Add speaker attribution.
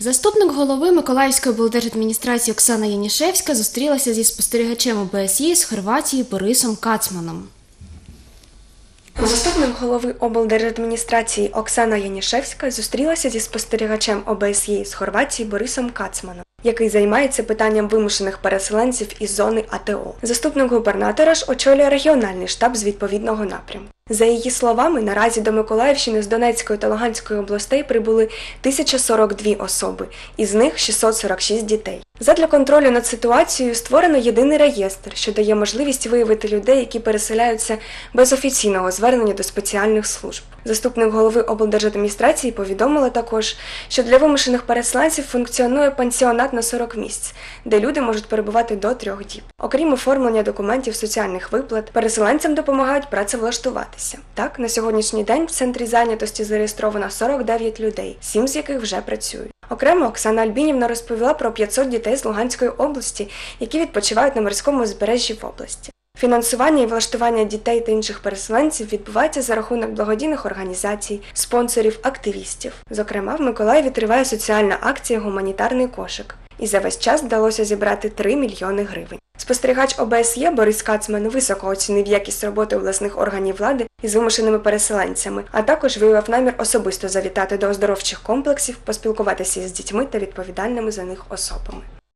Speaker 1: Заступник голови Миколаївської облдержадміністрації Оксана Янішевська зустрілася зі спостерігачем ОБСЄ з Хорватії Борисом Кацманом.
Speaker 2: Заступник голови облдержадміністрації Оксана Янішевська зустрілася зі спостерігачем ОБСЄ з Хорватії Борисом Кацманом, який займається питанням вимушених переселенців із зони АТО. Заступник губернатора ж очолює регіональний штаб з відповідного напрямку. За її словами, наразі до Миколаївщини з Донецької та Луганської областей прибули 1042 особи, із них 646 дітей. Задля контролю над ситуацією створено єдиний реєстр, що дає можливість виявити людей, які переселяються без офіційного звернення до спеціальних служб. Заступник голови облдержадміністрації повідомила також, що для вимушених переселенців функціонує пансіонат на 40 місць, де люди можуть перебувати до трьох діб. Окрім оформлення документів соціальних виплат, переселенцям допомагають працевлаштуватися. Так, на сьогоднішній день в центрі зайнятості зареєстровано 49 людей, сім з яких вже працюють. Окремо Оксана Альбінівна розповіла про 500 дітей з Луганської області, які відпочивають на морському узбережжі в області. Фінансування і влаштування дітей та інших переселенців відбувається за рахунок благодійних організацій, спонсорів, активістів. Зокрема, в Миколаєві триває соціальна акція Гуманітарний кошик, і за весь час вдалося зібрати 3 мільйони гривень. Спостерігач ОБСЄ Борис Кацман високо оцінив якість роботи обласних органів влади із вимушеними переселенцями, а також виявив намір особисто завітати до оздоровчих комплексів, поспілкуватися з дітьми та відповідальними за них особами.